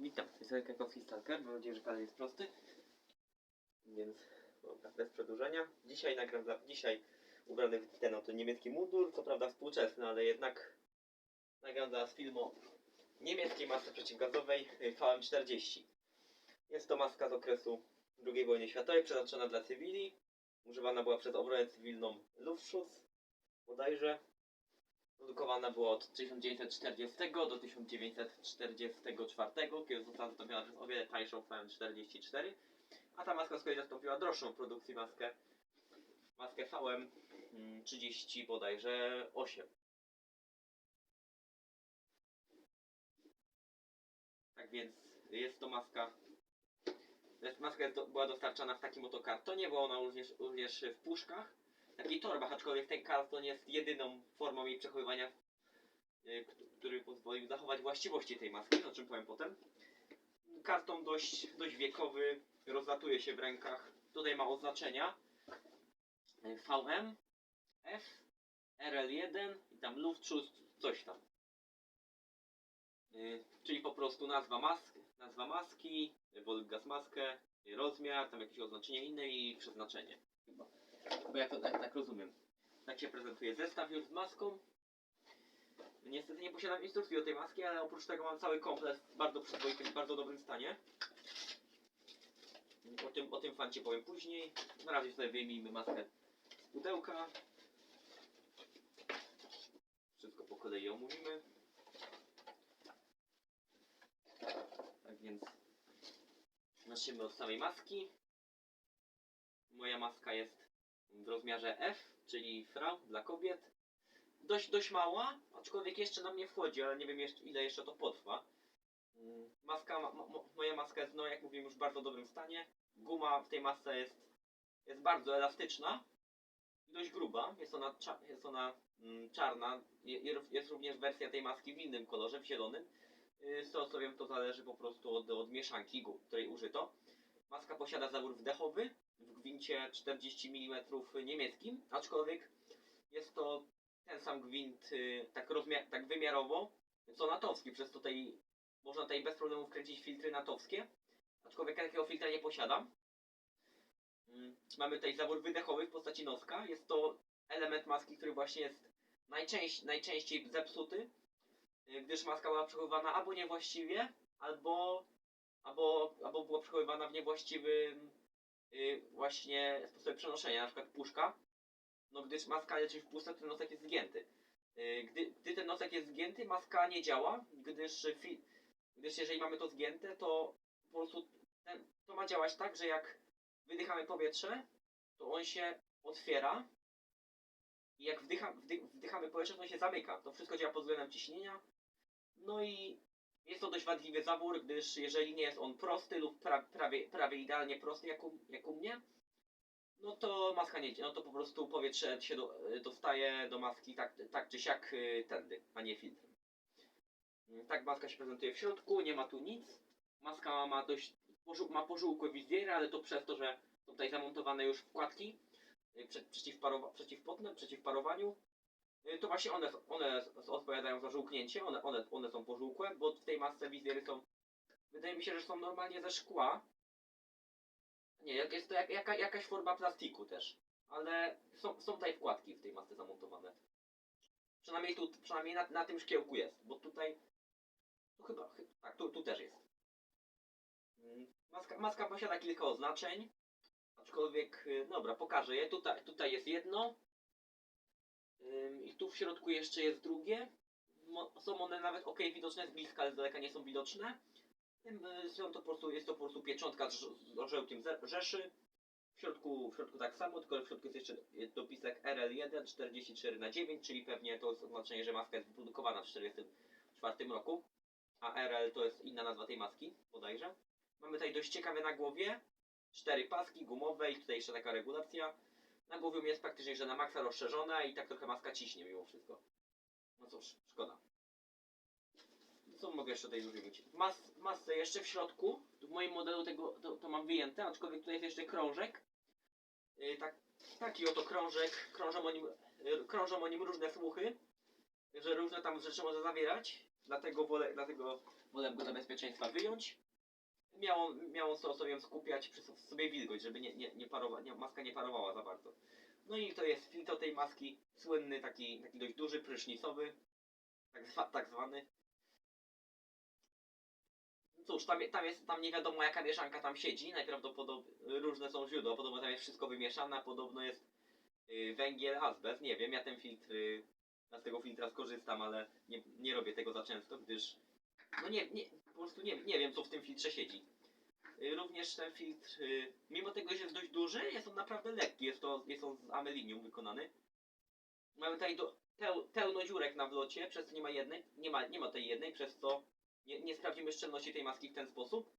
Witam, jestem Krakowski Stalker, mam nadzieję, że kanał jest prosty. Więc, dobra, bez przedłużenia. Dzisiaj nagram dla, dzisiaj ubrany w ten oto niemiecki mundur, co prawda współczesny, ale jednak nagram dla was film o niemieckiej masce przeciwgazowej y, VM40. Jest to maska z okresu II wojny światowej, przeznaczona dla cywili. Używana była przez obronę cywilną Luftschuss, bodajże. Produkowana była od 1940 do 1944, kiedy została zastąpiona przez o wiele tańszą VM44, a ta maska z kolei zastąpiła droższą produkcji maskę, maskę VM mm, 30 bodajże 8. Tak więc jest to maska, maska była dostarczana w takim oto kartonie, była ona również, również w puszkach, takiej torbach, aczkolwiek ten karton jest jedyną formą jej przechowywania, k- który pozwolił zachować właściwości tej maski, o czym powiem potem. Karton dość, dość wiekowy, rozlatuje się w rękach. Tutaj ma oznaczenia y, VM, F, RL1 i tam Luftschuss, coś tam. Y, Czyli po prostu nazwa maski, nazwa maski, Volgas maskę, rozmiar, tam jakieś oznaczenie inne i przeznaczenie. Chyba. Bo jak to tak, tak rozumiem. Tak się prezentuje zestaw już z maską. Niestety nie posiadam instrukcji do tej maski, ale oprócz tego mam cały komplet w bardzo przyzwoitym, w bardzo dobrym stanie. O tym, o tym fancie powiem później. Na razie sobie wyjmijmy maskę z pudełka. Wszystko po kolei omówimy. Tak więc zaczniemy od samej maski. Moja maska jest w rozmiarze F, czyli Frau dla kobiet. Dość, dość mała, aczkolwiek jeszcze na mnie wchodzi, ale nie wiem jeszcze, ile jeszcze to potrwa. Mm, Maska, ma, mo, moja maska jest, no jak mówiłem, już w bardzo dobrym stanie. Guma w tej masce jest, jest bardzo elastyczna i dość gruba. Jest ona, jest ona mm, czarna. Je, je- jest również wersja tej maski w innym kolorze, w zielonym. Yy, Z tego co wiem, to zależy po prostu od, od mieszanki, której użyto. Maska posiada zawór wdechowy w gwincie 40 mm niemieckim, aczkolwiek jest to ten sam gwint y, tak, tak wymiarowo co natowski, przez to tutaj można tutaj bez problemu wkręcić filtry natowskie, aczkolwiek ja takiego filtra nie posiadam. Mm, Mamy tutaj zawór wydechowy w postaci noska, jest to element maski, który właśnie jest najczęściej, najczęściej zepsuty, y, gdyż maska była przechowywana albo niewłaściwie, albo, albo, albo była przechowywana w niewłaściwym y, właśnie sposobie przenoszenia, na przykład puszka, no gdyż maska leży w puszce, ten nosek jest zgięty. Y, Gdy, gdy ten nosek jest zgięty, maska nie działa, gdyż, gdyż jeżeli mamy to zgięte, to po prostu ten, to ma działać tak, że jak wydychamy powietrze, to on się otwiera i jak wdycha, wdy, wdychamy powietrze, to on się zamyka. To wszystko działa pod względem ciśnienia. No i jest to dość wadliwy zawór, gdyż jeżeli nie jest on prosty lub pra, prawie, prawie idealnie prosty jak u, jak u mnie, no to maska nie no to po prostu powietrze się do, dostaje do maski tak, tak czy siak y, tędy, a nie filtrem. Mm, Tak maska się prezentuje w środku, nie ma tu nic. Maska ma dość, ma pożółkłe wizjery, ale to przez to, że są tutaj zamontowane już wkładki y, przeciwparowa, przeciwpotne, przeciwparowaniu. Y, To właśnie one, one odpowiadają za żółknięcie, one, one, one są pożółkłe, bo w tej masce wizjery są, wydaje mi się, że są normalnie ze szkła, nie, jest to jak, jaka, jakaś forma plastiku też. Ale są, są tutaj wkładki w tej masce zamontowane. Przynajmniej tu, przynajmniej na, na tym szkiełku jest, bo tutaj. Tu chyba, chy- tak, tu, tu też jest. Mm, Maska, maska posiada kilka oznaczeń. Aczkolwiek, y, dobra, pokażę je. Tutaj, tutaj jest jedno. I tu w środku jeszcze jest drugie. Są one nawet ok widoczne z bliska, ale z daleka nie są widoczne. Y, Są to po prostu, jest to po prostu pieczątka z, orzełkiem ze- Rzeszy. W środku, w środku tak samo, tylko w środku jest jeszcze dopisek RL1 44 na 9 czyli pewnie to jest oznaczenie, że maska jest wyprodukowana w 1944 roku, a RL to jest inna nazwa tej maski, bodajże. Mamy tutaj dość ciekawe na głowie, cztery paski gumowe i tutaj jeszcze taka regulacja. Na głowie jest praktycznie, że na maksa rozszerzona i tak trochę maska ciśnie mimo wszystko. No cóż, szkoda. Co mogę jeszcze tutaj wymienić? W, mas, jeszcze w środku, w moim modelu tego to, to mam wyjęte, aczkolwiek tutaj jest jeszcze krążek. Yy, tak, taki oto krążek, krążą o, nim, yy, krążą o nim różne słuchy, że różne tam rzeczy może zawierać. dlatego wolę, dlatego wolę go dla bezpieczeństwa wyjąć. Miało, miało sobie skupiać przy so- sobie wilgoć, żeby nie, nie, nie nie, maska nie parowała za bardzo. No i to jest filtr tej maski, słynny, taki, taki dość duży, prysznicowy, tak, zwa, tak zwany. Cóż, tam, tam jest, tam nie wiadomo jaka mieszanka tam siedzi, najprawdopodobniej różne są źródła, podobno tam jest wszystko wymieszane, podobno jest y, węgiel, azbest, nie wiem, ja ten filtr, y, ja z tego filtra skorzystam, ale nie, nie robię tego za często, gdyż no nie, nie po prostu nie, nie wiem co w tym filtrze siedzi. Y, Również ten filtr, y, mimo tego, że jest dość duży, jest on naprawdę lekki, jest, to, jest on z amelinium wykonany. Mamy tutaj do, peł, pełno dziurek na wlocie, przez co nie ma jednej, nie ma, nie ma tej jednej, przez co nie, nie sprawdzimy szczelności tej maski w ten sposób.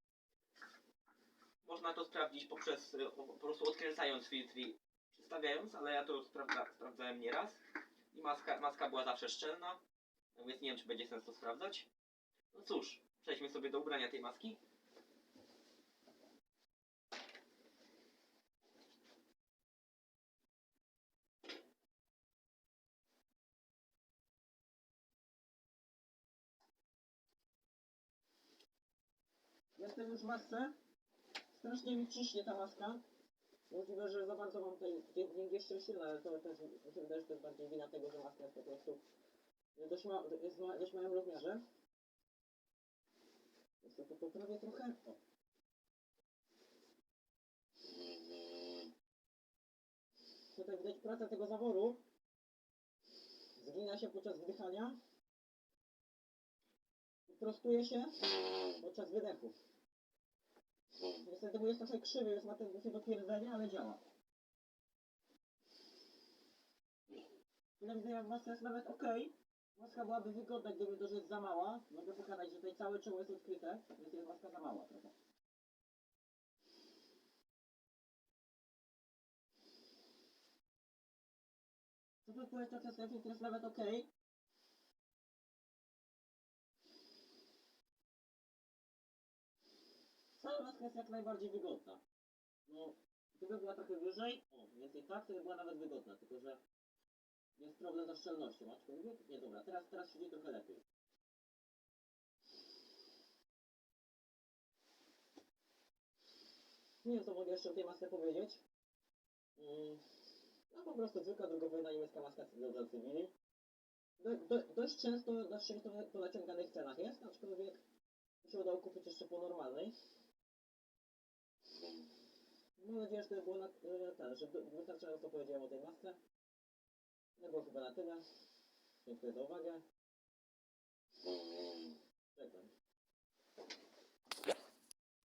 Można to sprawdzić poprzez, y, po, prostu odkręcając filtr i przystawiając, ale ja to sprawdza, sprawdzałem nieraz. I maska, maska była zawsze szczelna, więc nie wiem, czy będzie sens to sprawdzać. No cóż, przejdźmy sobie do ubrania tej maski. Jestem już w masce. Strasznie mi ciśnie ta maska. Możliwe, że za bardzo mam tutaj dźwięk jeszcze silny, ale to też jest bardziej wina tego, że maska jest po prostu dość, ma, dość małym rozmiarze. Jest to poprawię trochę. O. Tutaj widać pracę tego zaworu. Zgina się podczas wdychania. Prostuje się podczas wydechu. Niestety jest trochę krzywy, jest ma tendencję do pierdzenia, ale działa. Tyle widzenia maska jest nawet ok. Maska byłaby wygodna, gdyby to, że jest za mała. Mogę pokazać, że tutaj całe czoło jest odkryte, więc jest maska za mała trochę. Co tu powiedzieć, to jest, to jest nawet ok. Cała maska jest jak najbardziej wygodna. No, gdyby była trochę wyżej, o, więcej tak, to by była nawet wygodna, tylko że jest problem ze szczelnością, aczkolwiek, nie dobra, teraz, teraz siedzi trochę lepiej. Nie wiem, co mogę jeszcze o tej masce powiedzieć. Mm, no po prostu zwykła drogowojna niemiecka maska dla cywili. Do, do, dość często, dość często po naciąganych cenach jest, aczkolwiek mi się udało kupić jeszcze po normalnej. Mam nadzieję, że to było na, e, ten, że wy- wystarczająco powiedziałem o tej masce. No bo chyba na tyle. Dziękuję za uwagę.